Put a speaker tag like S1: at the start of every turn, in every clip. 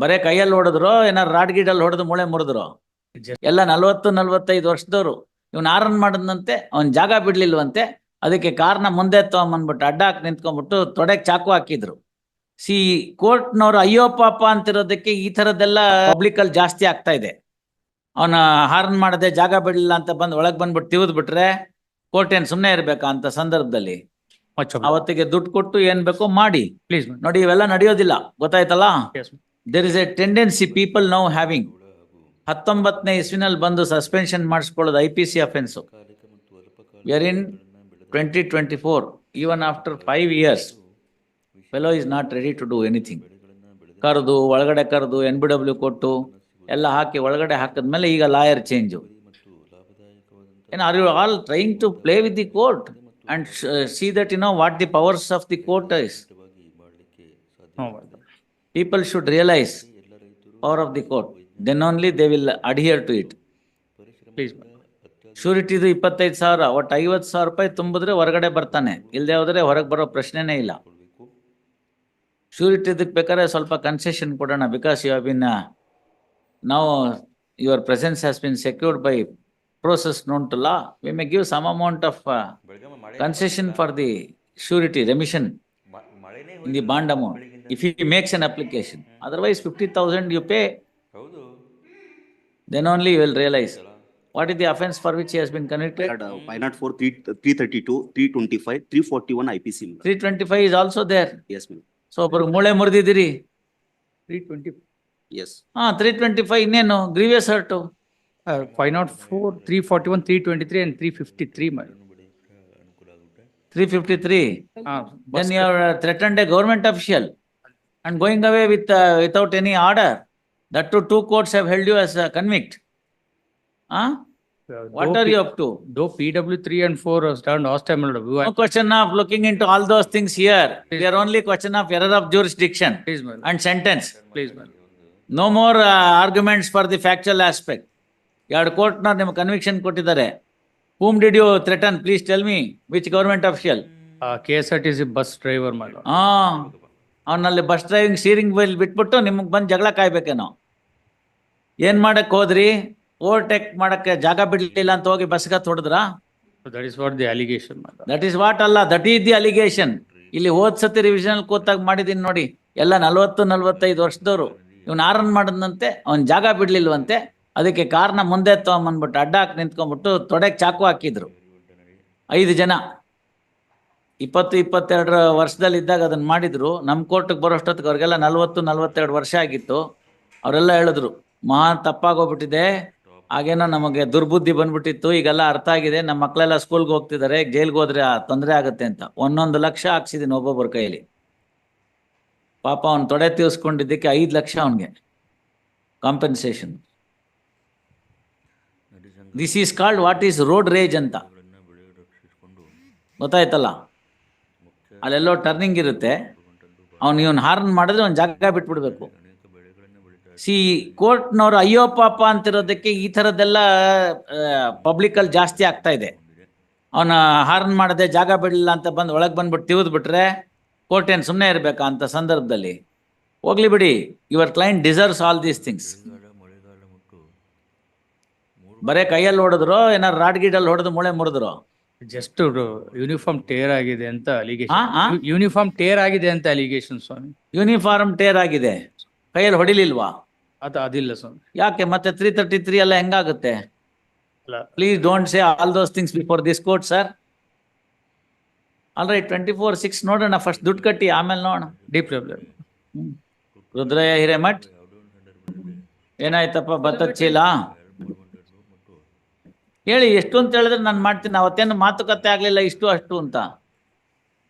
S1: ಬರೇ ಕೈಯಲ್ಲಿ ಹೊಡೆದ್ರು ಏನಾರು ರಾಡ್ ಗೀಡಲ್ಲಿ ಹೊಡೆದು ಮೂಳೆ ಮುರಿದ್ರು. ಎಲ್ಲ ನಲ್ವತ್ತು ನಲ್ವತ್ತೈದು ವರ್ಷದವರು. ಇವನ್ ಆರನ್ ಮಾಡದಂತೆ ಅವ್ನ್ ಜಾಗ ಬಿಡ್ಲಿಲ್ವಂತೆ. ಅದಕ್ಕೆ ಕಾರ್ನ ಮುಂದೆ ತಗೊಂಬಂದ್ಬಿಟ್ಟು ಅಡ್ಡ ಹಾಕಿ ನಿಂತ್ಕೊಂಡ್ಬಿಟ್ಟು ತೊಡೆಗೆ ಚಾಕು ಹಾಕಿದ್ರು. ಸಿ ಕೋರ್ಟ್ನವ್ರು ಅಯ್ಯೋ ಪಾಪ ಅಂತಿರೋದಕ್ಕೆ ಈ ತರದ್ದೆಲ್ಲ ಪಬ್ಲಿಕ್ ಅಲ್ಲಿ ಜಾಸ್ತಿ ಆಗ್ತಾ ಇದೆ. ಅವನ ಹಾರನ್ ಮಾಡದೆ ಜಾಗ ಬಿಡ್ಲಿಲ್ಲ ಅಂತ ಬಂದ್ ಒಳಗ್ ಬಂದ್ಬಿಟ್ಟು ತಿವಿದ್ ಬಿಟ್ರೆ ಕೋರ್ಟ್ ಏನ್ ಸುಮ್ನೆ ಇರಬೇಕಾ ಅಂತ ಸಂದರ್ಭದಲ್ಲಿ. ಅವತ್ತಿಗೆ ದುಡ್ಡು ಕೊಟ್ಟು ಏನ್ ಬೇಕೋ ಮಾಡಿ.
S2: ಪ್ಲೀಸ್
S1: ನೋಡಿ ಇವೆಲ್ಲ ನಡೆಯೋದಿಲ್ಲ. ಗೊತ್ತಾಯ್ತಲ್ಲ. There is a tendency people now having ಹತ್ತೊಂಬತ್ತನೇ ಇಸ್ವಿನಲ್ಲಿ ಬಂದು suspension ಮಾಡಿಸ್ಕೊಳ್ಳೋದು I P C offence year in twenty twenty four even after five years fellow is not ready to do anything ಕರೆದು, ಒಳಗಡೆ ಕರೆದು ಎನ್ ಬಿ ಡಬ್ಲ್ಯೂ ಕೊಟ್ಟು, ಎಲ್ಲ ಹಾಕಿ ಒಳಗಡೆ ಹಾಕಿದ್ಮೇಲೆ ಈಗ ಲಾಯರ್ ಚೇಂಜು ಏನು are you all trying to play with the court and see that you know what the powers of the
S2: court is.
S1: People should realize power of the court. Then only they will adhere to it.
S2: Please.
S1: ಶೂರಿಟಿದು ಇಪ್ಪತ್ತೈದು ಸಾವಿರ ಒಟ್ಟು ಐವತ್ತು ಸಾವಿರ ರೂಪಾಯಿ ತುಂಬಿದ್ರೆ ಹೊರಗಡೆ ಬರ್ತಾನೆ. ಇಲ್ಲದೆ ಹೋದ್ರೆ ಹೊರಗೆ ಬರೋ ಪ್ರಶ್ನೆನೇ ಇಲ್ಲ. ಶೂರಿಟಿದಕ್ಕೆ ಬೇಕಾದ್ರೆ ಸ್ವಲ್ಪ ಕನ್ಸೆಷನ್ ಕೊಡೋಣ ಬಿಕಾಸ್ ಯು ಬಿನ್ ನಾವು your presence has been secured by process known to law we may give some amount of concession for the surety remission in the bond amount, if he makes an application. Otherwise, fifty thousand you pay, then only you will realize what is the offense for which he has been convicted.
S3: Five not four, three, three thirty-two, three twenty-five, three forty-one IPC. madam.
S1: Three twenty-five is also there.
S3: Yes, ma'am.
S1: So, ಒಬ್ರಿಗೆ ಮೂಳೆ ಮುರಿದಿದ್ದೀರಿ.
S2: Three twenty,
S3: Yes.
S1: ಹಾ, three twenty-five ಇನ್ನೇನು grievous hurt.
S2: uh, five not four, three forty-one, three twenty-three and three fifty-three, madam.
S1: Three fifty-three.
S2: Ah,
S1: Then you have threatened a government official And going away with, uh, without any order. That too, two courts have held you as a convict. Huh?
S2: uh,
S1: What are
S2: P-
S1: you up to?
S2: Though PW three and four are stand we
S1: No question of looking into all those things here. We are only question of error of jurisdiction
S2: please, madam,
S1: and sentence.
S2: please, madam.
S1: No more uh, arguments for the factual aspect. ಎರಡು ಕೋರ್ಟ್ನ ನಿಮ್ಗೆ conviction ಕೊಟ್ಟಿದ್ದಾರೆ. Whom did you threaten? Please tell me. Which government official?
S2: Uh, KSRTC bus driver, madam.
S1: ಆ ಅವನಲ್ಲಿ bus driving steering wheel ಬಿಟ್ಬಿಟ್ಟು ನಿಮಗೆ ಬಂದು ಜಗಳ ಕಾಯ್ಬೇಕೇನೋ. ಏನು ಮಾಡಕ್ ಹೋದ್ರಿ? ಓವರ್ಟೇಕ್ ಮಾಡಕ್ಕೆ ಜಾಗ ಬಿಡಲಿಲ್ಲ ಅಂತ ಹೋಗಿ ಬಸ್ಗೆ ಹೊಡೆದ್ರಾ?
S2: That is what the allegation
S1: that is what ಅಲ್ಲ ದಟ್ ಈಸ್ ದಿ ಅಲಿಗೇಷನ್ ಇಲ್ಲಿ ಹೋದ್ ಸತಿ ರಿವಿಷನ್ ಕೂತಾಗ ಮಾಡಿದೀನಿ ನೋಡಿ ಎಲ್ಲ ನಲ್ವತ್ತು ನಲ್ವತ್ತೈದು ವರ್ಷದವರು ಇವ್ನ ಆರನ್ ಮಾಡದಂತೆ ಅವ್ನ್ ಜಾಗ ಬಿಡ್ಲಿಲ್ವಂತೆ ಅದಕ್ಕೆ ಕಾರ್ನ ಮುಂದೆ ತಗೊಂಬಂದ್ಬಿಟ್ಟು ಅಡ್ಡ ಹಾಕಿ ನಿಂತ್ಕೊಂಡ್ಬಿಟ್ಟು ತೊಡೆಗೆ ಚಾಕು ಹಾಕಿದ್ರು ಐದು ಜನ ಇಪ್ಪತ್ತು, ಇಪ್ಪತ್ತೆರಡರ ವರ್ಷದಲ್ಲಿ ಇದ್ದಾಗ ಅದನ್ನ ಮಾಡಿದ್ರು. ನಮ್ಮ ಕೋರ್ಟಿಗೆ ಬರೋಷ್ಟೊತ್ತಿಗೆ ಅವ್ರಿಗೆಲ್ಲ ನಲ್ವತ್ತು, ನಲವತ್ತೆರಡು ವರ್ಷ ಆಗಿತ್ತು. ಅವರೆಲ್ಲ ಹೇಳಿದ್ರು, ಮಹಾ ತಪ್ಪಾಗೋಗ್ಬಿಟ್ಟಿದೆ. ಹಾಗೇನೋ ನಮಗೆ ದುರ್ಬುದ್ಧಿ ಬಂದ್ಬಿಟ್ಟಿತ್ತು. ಈಗೆಲ್ಲ ಅರ್ಥ ಆಗಿದೆ. ನಮ್ಮ ಮಕ್ಕಳೆಲ್ಲ ಸ್ಕೂಲ್ಗೆ ಹೋಗ್ತಿದ್ದಾರೆ. ಜೈಲ್ಗೆ ಹೋದ್ರೆ ತೊಂದರೆ ಆಗುತ್ತೆ ಅಂತ. ಒಂದೊಂದು ಲಕ್ಷ ಹಾಕ್ಸಿದ್ದೀನಿ ಒಬ್ಬೊಬ್ಬರ ಕೈಯಲ್ಲಿ. ಪಾಪ ಅವ್ನು ತೊಡೆ ತೀರ್ಸ್ಕೊಂಡಿದ್ದಕ್ಕೆ ಐದು ಲಕ್ಷ ಅವನಿಗೆ compensation this is called what is road rage ಅಂತ. ಗೊತ್ತಾಯ್ತಲ್ಲ? ಅಲ್ಲೆಲ್ಲೋ ಟರ್ನಿಂಗ್ ಇರುತ್ತೆ. ಅವ್ನು ಇವನ್ ಹಾರ್ನ್ ಮಾಡಿದ್ರೆ ಅವ್ನು ಜಾಗ ಬಿಟ್ಬಿಡ್ಬೇಕು. ಸಿ ಕೋರ್ಟ್ನವರು ಅಯ್ಯೋ ಪಾಪ ಅಂತಿರೋದಕ್ಕೆ ಈ ಥರದ್ದೆಲ್ಲ ಪಬ್ಲಿಕ್ ಅಲ್ಲಿ ಜಾಸ್ತಿ ಆಗ್ತಾ ಇದೆ. ಅವನ ಹಾರ್ನ್ ಮಾಡದೆ ಜಾಗ ಬಿಡಲಿಲ್ಲ ಅಂತ ಬಂದು ಒಳಗೆ ಬಂದ್ಬಿಟ್ಟು ತಿವಿದ್ ಬಿಟ್ರೆ ಕೋರ್ಟ್ ಏನು ಸುಮ್ಮನೆ ಇರಬೇಕಾ ಅಂತ ಸಂದರ್ಭದಲ್ಲಿ. ಹೋಗ್ಲಿ ಬಿಡಿ, your client deserves all these things. ಬರೇ ಕೈಯಲ್ಲಿ ಹೊಡೆದ್ರು ಏನಾರು ರಾಡ್ ಗೀಡಲ್ಲಿ ಹೊಡೆದು ಮೂಳೆ ಮುರಿದ್ರು?
S2: Just ಯೂನಿಫಾರ್ಮ್ ಟೇರ್ ಆಗಿದೆ ಅಂತ
S1: ಆ, ಆ?
S2: ಅಲಿಗೇಶನ್ ಯೂನಿಫಾರ್ಮ್ ಟೇರ್ ಆಗಿದೆ ಅಂತ ಅಲಿಗೇಶನ್ ಸ್ವಾಮಿ.
S1: ಯೂನಿಫಾರ್ಮ್ ಟೇರ್ ಆಗಿದೆ. ಕೈಯಲ್ಲಿ ಹೊಡಿಲಿಲ್ವಾ?
S2: ಅದು ಅದಿಲ್ಲ ಸ್ವಾಮಿ.
S1: ಯಾಕೆ ಮತ್ತೆ ತ್ರೀ ತರ್ಟಿ ತ್ರೀ ಎಲ್ಲ ಹೆಂಗಾಗುತ್ತೆ?
S2: ಅಲ್ಲ.
S1: Please don't say all those things before this court sir all right twenty four six ನೋಡೋಣ ಫಸ್ಟ್ ದುಡ್ಡು ಕಟ್ಟಿ ಆಮೇಲೆ ನೋಡೋಣ.
S2: Deep
S1: problem Rudrayya Hiremath? ಏನಾಯ್ತಪ್ಪ ಬತ್ತ ಚೀಲ? ಹೇಳಿ ಎಷ್ಟು ಅಂತ ಹೇಳಿದ್ರೆ ನಾನು ಮಾಡ್ತೀನಿ. ಅವತ್ತೇನು ಮಾತುಕತೆ ಆಗ್ಲಿಲ್ಲ ಇಷ್ಟು ಅಷ್ಟು ಅಂತ.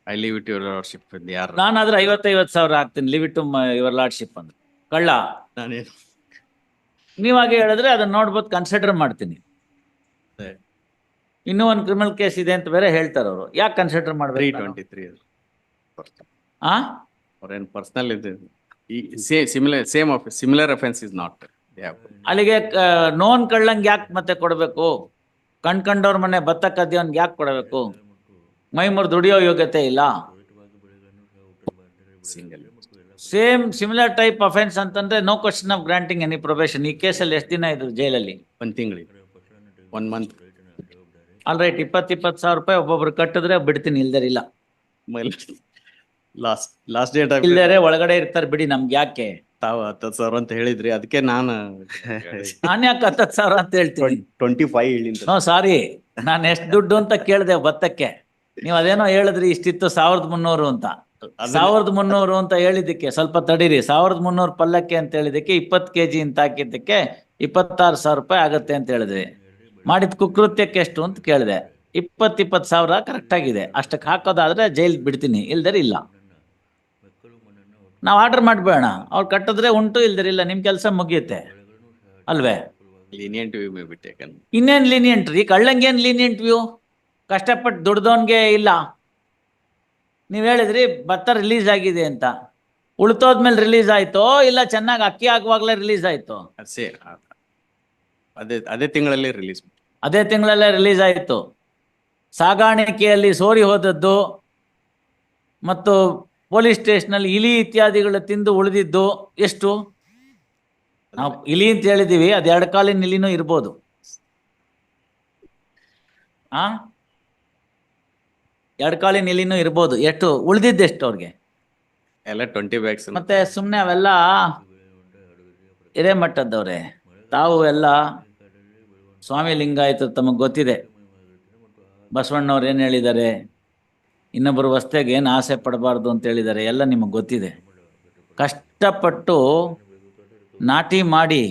S4: I leave it your lordship ಯಾರು.
S1: ನಾನಾದ್ರೆ ಐವತ್ತೈವತ್ತು ಸಾವಿರ ಹಾಕ್ತೀನಿ. ಲಿವ್ ಇಟ್ ಯುವರ್ ಲಾರ್ಡ್ಶಿಪ್ ಅಂದ್ರೆ ಕಳ್ಳ
S4: ನಾನೇನು?
S1: ನೀವಾಗೆ ಹೇಳಿದ್ರೆ ಅದನ್ನ ನೋಡ್ಬೋದು ಕನ್ಸಿಡರ್ ಮಾಡ್ತೀನಿ. ಇನ್ನೂ ಒಂದು ಕ್ರಿಮಿನಲ್ ಕೇಸ್ ಇದೆ ಅಂತ ಬೇರೆ ಹೇಳ್ತಾರೆ ಅವರು. ಯಾಕೆ ಕನ್ಸಿಡರ್
S4: ತ್ರೀ
S1: ಮಾಡ್ಬೇಕು
S4: ಟ್ವೆಂಟಿ ತ್ರೀ
S1: ಆ?
S4: ಅವ್ರೇನು ಪರ್ಸನಲ್ ಇದೆ ಈ same similar same of similar offence is not
S1: ಅಲ್ಲಿಗೆ ನೋನ್ ಕಳ್ಳಂಗ್ ಯಾಕೆ ಮತ್ತೆ ಕೊಡಬೇಕು? ಕಣ್ ಕಂಡವ್ರ ಮನೆ ಭತ್ತ ಕದ್ದಿಯವನ್ಗೆ ಯಾಕೆ ಕೊಡಬೇಕು? ಮೈ ಮುರಿದು ದುಡಿಯೋ ಯೋಗ್ಯತೆ ಇಲ್ಲ. ಸೇಮ್ ಸಿಮಿಲರ್ ಟೈಪ್ ಅಫೆನ್ಸ್ ಅಂತಂದ್ರೆ no question of granting any probation ಈ ಕೇಸಲ್ಲಿ ಎಷ್ಟು ದಿನ ಇದ್ರು ಜೈಲಲ್ಲಿ?
S4: ಒಂದ್ ತಿಂಗಳಿಗೆ ಒನ್ ಮಂತ್
S1: ಆಲ್ ರೈಟ್ ಇಪ್ಪತ್ತು ಇಪ್ಪತ್ತು ಸಾವಿರ ರೂಪಾಯಿ ಒಬ್ಬೊಬ್ರು ಕಟ್ಟಿದ್ರೆ ಬಿಡ್ತೀನಿ ಇಲ್ದೇ ಇಲ್ಲ.
S4: ಲಾಸ್ಟ್ ಲಾಸ್ಟ್ ಡೇಟ್
S1: ಇಲ್ದರೆ ಒಳಗಡೆ ಇರ್ತಾರೆ ಬಿಡಿ ನಮ್ಗೆ ಯಾಕೆ?
S4: ತಾವು ಹತ್ತತ್ತು ಸಾವಿರ ಅಂತ ಹೇಳಿದ್ರಿ ಅದಕ್ಕೆ ನಾನು
S1: ನಾನು ಯಾಕೆ ಹತ್ತತ್ತು ಸಾವಿರ ಅಂತ ಹೇಳ್ತೀನಿ.
S3: ಟ್ವೆಂಟಿ ಫೈವ್ ಹೇಳಿಂದ
S1: ನೋ ಸಾರಿ ನಾನು ಎಷ್ಟು ದುಡ್ಡು ಅಂತ ಕೇಳಿದೆ ಭತ್ತಕ್ಕೆ ನೀವು ಅದೇನೋ ಹೇಳಿದ್ರಿ ಇಷ್ಟಿತ್ತು ಸಾವಿರದ ಮುನ್ನೂರು ಅಂತ. ಸಾವಿರದ ಮುನ್ನೂರು ಅಂತ ಹೇಳಿದ್ದಕ್ಕೆ ಸ್ವಲ್ಪ ತಡೀರಿ ಸಾವಿರದ ಮುನ್ನೂರು ಪಲ್ಲಕ್ಕೆ ಅಂತ ಹೇಳಿದಕ್ಕೆ ಇಪ್ಪತ್ತು ಕೆ ಜಿ ಅಂತ ಹಾಕಿದ್ದಕ್ಕೆ ಇಪ್ಪತ್ತಾರು ಸಾವಿರ ರೂಪಾಯಿ ಆಗುತ್ತೆ ಅಂತ ಹೇಳಿದ್ರಿ. ಮಾಡಿದ ಕುಕೃತ್ಯಕ್ಕೆ ಎಷ್ಟು ಅಂತ ಕೇಳಿದೆ. ಇಪ್ಪತ್ತು ಇಪ್ಪತ್ತು ಸಾವಿರ ಕರೆಕ್ಟ್ ಆಗಿದೆ. ಅಷ್ಟಕ್ಕೆ ಹಾಕೋದಾದ್ರೆ ಜೈಲ್ ಬಿಡ್ತೀನಿ ಇಲ್ದರೆ ಇಲ್ಲ. ನಾವು ಆರ್ಡರ್ ಮಾಡ್ಬೇಡ. ಅವ್ರು ಕಟ್ಟಿದ್ರೆ ಉಂಟು ಇಲ್ದರೆ ಇಲ್ಲ ನಿಮ್ಮ ಕೆಲಸ ಮುಗಿಯುತ್ತೆ. ಅಲ್ವೇ?
S4: ಲೀನಿಯಂಟ್ ವ್ಯೂ ಬಿಟ್ಟೆ
S1: ಇನ್ನೇನ್ ಲೀನಿಯಂಟ್ ರೀ? ಕಳ್ಳಂಗೇನ್ ಲೀನಿಯಂಟ್ ವ್ಯೂ ಕಷ್ಟಪಟ್ಟು ದುಡ್ದವನ್ಗೆ ಇಲ್ಲ. ನೀವ್ ಹೇಳಿದ್ರಿ ಭತ್ತ ರಿಲೀಸ್ ಆಗಿದೆ ಅಂತ. ಉಳ್ತೋದ್ಮೇಲೆ ರಿಲೀಸ್ ಆಯ್ತೋ ಇಲ್ಲ ಚೆನ್ನಾಗಿ ಅಕ್ಕಿ ಆಗುವಾಗ್ಲೇ ರಿಲೀಸ್ ಆಯ್ತು?
S4: ಸೇ ಅದೇ ಅದೇ ತಿಂಗಳಲ್ಲಿ ರಿಲೀಸ್
S1: ಅದೇ ತಿಂಗಳಲ್ಲೇ ರಿಲೀಸ್ ಆಯ್ತು. ಸಾಗಾಣಿಕೆಯಲ್ಲಿ ಸೋರಿ ಹೋದದ್ದು ಮತ್ತು ಪೊಲೀಸ್ ಸ್ಟೇಷನಲ್ಲಿ ಇಲಿ ಇತ್ಯಾದಿಗಳು ತಿಂದು ಉಳಿದಿದ್ದು ಎಷ್ಟು? ನಾವು ಇಲಿ ಅಂತ ಹೇಳಿದೀವಿ ಅದು ಎರಡು ಕಾಲಿನ ಇಲಿನೂ ಇರ್ಬೋದು. ಆ? ಎರಡು ಕಾಲಿನ ಇಲಿನೂ ಇರ್ಬೋದು. ಎಷ್ಟು? ಉಳಿದಿದ್ದು ಎಷ್ಟು ಅವ್ರಿಗೆ?
S4: ಎಲ್ಲ ಟ್ವೆಂಟಿ ಬ್ಯಾಗ್ಸ್
S1: ಮತ್ತೆ ಸುಮ್ಮನೆ ಅವೆಲ್ಲ ಹಿರೇಮಠದ್ದವ್ರೆ. ತಾವು ಎಲ್ಲ ಸ್ವಾಮಿ ಲಿಂಗಾಯತ ತಮಗೆ ಗೊತ್ತಿದೆ. ಬಸವಣ್ಣವ್ರು ಏನು ಹೇಳಿದ್ದಾರೆ? ಇನ್ನೊಬ್ಬರು ವಸ್ತೆಗೆ ಏನು ಆಸೆ ಪಡಬಾರ್ದು ಅಂತ ಹೇಳಿದ್ದಾರೆ ಎಲ್ಲ ನಿಮಗೆ ಗೊತ್ತಿದೆ. ಕಷ್ಟಪಟ್ಟು ನಾಟಿ ಮಾಡಿ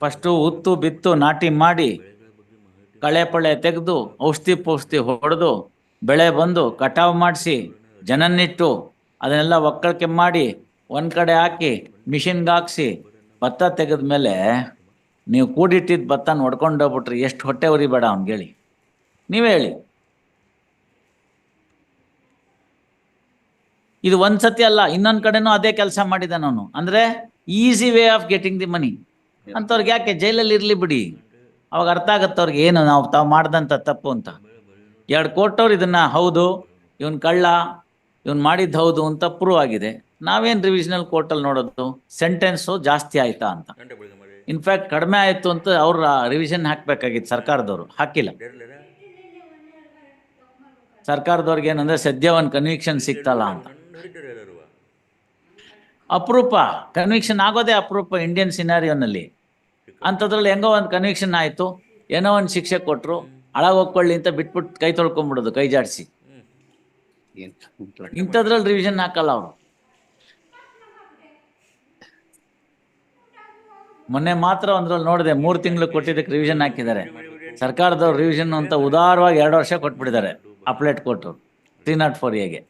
S1: ಫಸ್ಟು ಉತ್ತು ಬಿತ್ತು ನಾಟಿ ಮಾಡಿ, ಕಳೆ ಪಳೆ ತೆಗೆದು, ಔಷಧಿ ಪೌಷ್ಠಿ ಹೊಡೆದು, ಬೆಳೆ ಬಂದು, ಕಟಾವು ಮಾಡಿಸಿ, ಜನನ್ನಿಟ್ಟು, ಅದನ್ನೆಲ್ಲ ಒಕ್ಕಳಿಕೆ ಮಾಡಿ, ಒಂದು ಕಡೆ ಹಾಕಿ, ಮಿಷಿನ್ಗೆ ಹಾಕಿಸಿ, ಭತ್ತ ತೆಗೆದ ಮೇಲೆ ನೀವು ಕೂಡಿಟ್ಟಿದ್ದ ಭತ್ತ ನೋಡ್ಕೊಂಡು ಹೋಗ್ಬಿಟ್ರಿ, ಎಷ್ಟು ಹೊಟ್ಟೆ ಉರಿಬೇಡ ಅವ್ನಿಗೆ ಹೇಳಿ ನೀವೇ ಹೇಳಿ. ಇದು ಒಂದ್ಸತಿ ಅಲ್ಲ, ಇನ್ನೊಂದ್ ಕಡೆನೂ ಅದೇ ಕೆಲಸ ಮಾಡಿದ ನಾನು. ಅಂದ್ರೆ easy way of getting the money ಅಂಥವ್ರಿಗೆ ಯಾಕೆ ಜೈಲಲ್ಲಿ ಇರ್ಲಿ ಬಿಡಿ. ಅವಾಗ ಅರ್ಥ ಆಗತ್ತೆ ಅವ್ರಿಗೆ ಏನು ನಾವು ತಾವು ಮಾಡ್ದಂತ ತಪ್ಪು ಅಂತ. ಎರಡು ಕೋಟವ್ರು ಇದನ್ನ, ಹೌದು, ಇವನ್ ಕಳ್ಳ, ಇವನ್ ಮಾಡಿದ್ದು ಹೌದು ಅಂತ ಪ್ರೂವ್ ಆಗಿದೆ. ನಾವೇನ್ ರಿವಿಷನಲ್ ಕೋರ್ಟಲ್ಲಿ ನೋಡೋದು? ಸೆಂಟೆನ್ಸು ಜಾಸ್ತಿ ಆಯ್ತಾ ಅಂತ. ಇನ್ಫ್ಯಾಕ್ಟ್ ಕಡಿಮೆ ಆಯ್ತು ಅಂತ ಅವ್ರ ರಿವಿಷನ್ ಹಾಕ್ಬೇಕಾಗಿತ್ತು ಸರ್ಕಾರದವರು. ಹಾಕಿಲ್ಲ. ಸರ್ಕಾರದವ್ರಿಗೆ ಏನಂದ್ರೆ ಸದ್ಯ ಒಂದು ಕನ್ವಿಕ್ಷನ್ ಸಿಕ್ತಲ್ಲ ಅಂತ. ಅಪರೂಪ ಕನ್ವಿಕ್ಷನ್ ಆಗೋದೇ ಅಪರೂಪ ಇಂಡಿಯನ್ ಸಿನಾರಿಯೋನಲ್ಲಿ ಅಂಥದ್ರಲ್ಲಿ ಹೆಂಗೋ ಒಂದು ಕನ್ವಿಕ್ಷನ್ ಆಯಿತು, ಏನೋ ಒಂದು ಶಿಕ್ಷೆ ಕೊಟ್ಟರು ಹಳಗ್ ಹೋಗ್ಕೊಳ್ಳಿ ಅಂತ ಬಿಟ್ಬಿಟ್ಟು ಕೈ ತೊಳ್ಕೊಂಬಿಡೋದು, ಕೈ ಜಾಡಿಸಿ. ಇಂಥದ್ರಲ್ಲಿ ರಿವಿಷನ್ ಹಾಕಲ್ಲ ಅವರು. ಮೊನ್ನೆ ಮಾತ್ರ ಒಂದ್ರಲ್ಲಿ ನೋಡಿದೆ, ಮೂರು ತಿಂಗಳು ಕೊಟ್ಟಿದ್ದಕ್ಕೆ ರಿವಿಷನ್ ಹಾಕಿದ್ದಾರೆ. ಸರ್ಕಾರದವ್ರು ರಿವಿಷನ್ ಅಂತ ಉದಾರವಾಗಿ ಎರಡು ವರ್ಷ ಕೊಟ್ಬಿಟ್ಟಿದ್ದಾರೆ ಅಪ್ಲೇಟ್ ಕೊಟ್ಟರು ತ್ರೀ ನಾಟ್ ಫೋರ್ ಎಗೆ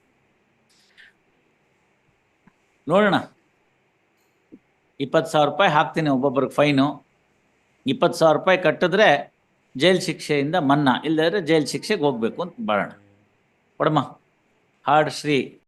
S1: ನೋಡೋಣ. ಇಪ್ಪತ್ತು ಸಾವಿರ ರೂಪಾಯಿ ಹಾಕ್ತೀನಿ ಒಬ್ಬೊಬ್ರಿಗೆ ಫೈನು. ಇಪ್ಪತ್ತು ಸಾವಿರ ರೂಪಾಯಿ ಕಟ್ಟಿದ್ರೆ ಜೈಲ್ ಶಿಕ್ಷೆಯಿಂದ ಮನ್ನ ಇಲ್ಲದ್ರೆ ಜೈಲ್ ಶಿಕ್ಷೆಗೆ ಹೋಗ್ಬೇಕು ಅಂತ ಬರೋಣ ಕೊಡಮ್ಮ. ಹಾಡು ಶ್ರೀ